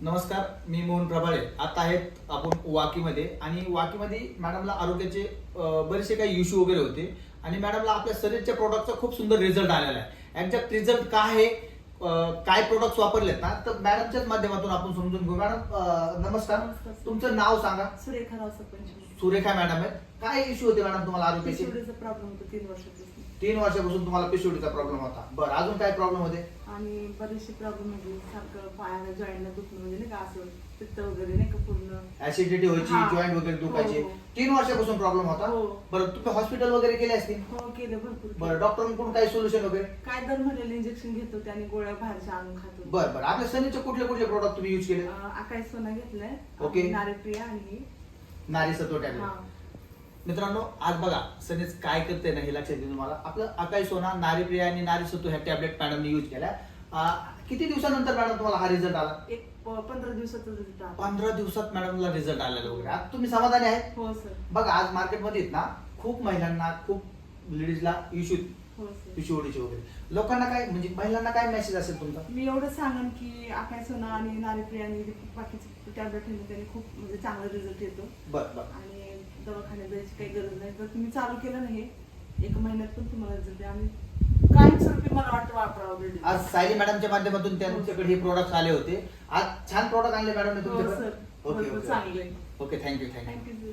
नमस्कार मी मोहन प्रभाळे. आता आहेत आपण वाकीमध्ये. आणि वाकीमध्ये मॅडमला आरोग्याचे बरेचसे काही इश्यू वगैरे होते. आणि मॅडमला आपल्या शरीरच्या प्रोडक्टचा खूप सुंदर रिझल्ट आलेला आहे. एक्झॅक्ट रिझल्ट काय आहे? काय प्रोडक्ट्स वापरलेत ना? तर मॅडमच्याच माध्यमातून आपण समजून घेऊ. मॅडम नमस्कार. तुमचं नाव सांगा. सुरेखा सरपंच. सुरेखा मॅडम आहेत. काय इश्यू होते मॅडम तुम्हाला आरोग्याचे? पिशिवडीचा प्रॉब्लेम होता तीन वर्षापासून. तीन वर्षापासून तुम्हाला पिशवडीचा प्रॉब्लेम होता. बरं अजून काय प्रॉब्लेम होते? आणि बरेचसे प्रॉब्लेम म्हणजे सारखं पायाला जॉईंटला दुखणं म्हणजे नाही का असं पित्त वगैरे नाही का पूर्ण. ऍसिडिटी व्हायची हा. जॉईंट वगैरे दुखायचे. हो, हो. तीन वर्षापासून प्रॉब्लेम होता. हो. बरं तुम्ही हॉस्पिटल वगैरे केले असतील? हो केलं भरपूर केलं. बरं डॉक्टरांकडून काही सोल्युशन वगैरे? काय दर म्हणलेलं इंजेक्शन घेत होते आणि गोळ्या बाहेरच्या आणून खात होते. बरं बरं. आपल्या सनीचे कुठले कुठले प्रोडक्ट तुम्ही युज केले? अं, आकाश सोना घेतलाय. ओके. आणि नारळप्रिया आणि नारी सत्व हा. टॅबलेट मित्रांनो आज बघा सनीच काय करते ना हे लक्षात येईल तुम्हाला. आपलं अकाई सोना नारीप्रिया आणि नारी सत्व ह्या टॅबलेट मॅडमने युज केल्या. किती दिवसानंतर मॅडम तुम्हाला हा रिझल्ट आला? एक पंधरा दिवसाचा result आला. पंधरा दिवसात मॅडमला रिझल्ट आलेला वगैरे आता तुम्ही समाधानी आहेत हो सर बघा आज मार्केटमध्ये ना खूप महिलांना खूप लेडीजला इश्यू हो सर पिशवडीचे वगैरे. लोकांना काय म्हणजे महिलांना काय मेसेज असेल तुमचा? मी एवढं सांगन की आकाश सोना आणि नारीप्रिया आणि बाकीचे टॅबलेट त्यांनी खूप म्हणजे चांगला रिझल्ट येतो. बर बर. आणि दवाखान्यात जायची काही गरज नाही. जर तुम्ही चालू केलं ना हे एक महिन्यात पण तुम्हाला रिझल्ट आणि कायमस्वरूपी मला वाटतं वापरावं. आज सायली मॅडमच्या माध्यमातून त्यांच्याकडे हे प्रोडक्ट आले होते. आज छान प्रोडक्ट आणले मॅडम हो तुमच्याकडे. ओके ओके चांगले. Okay thank you thank you thank you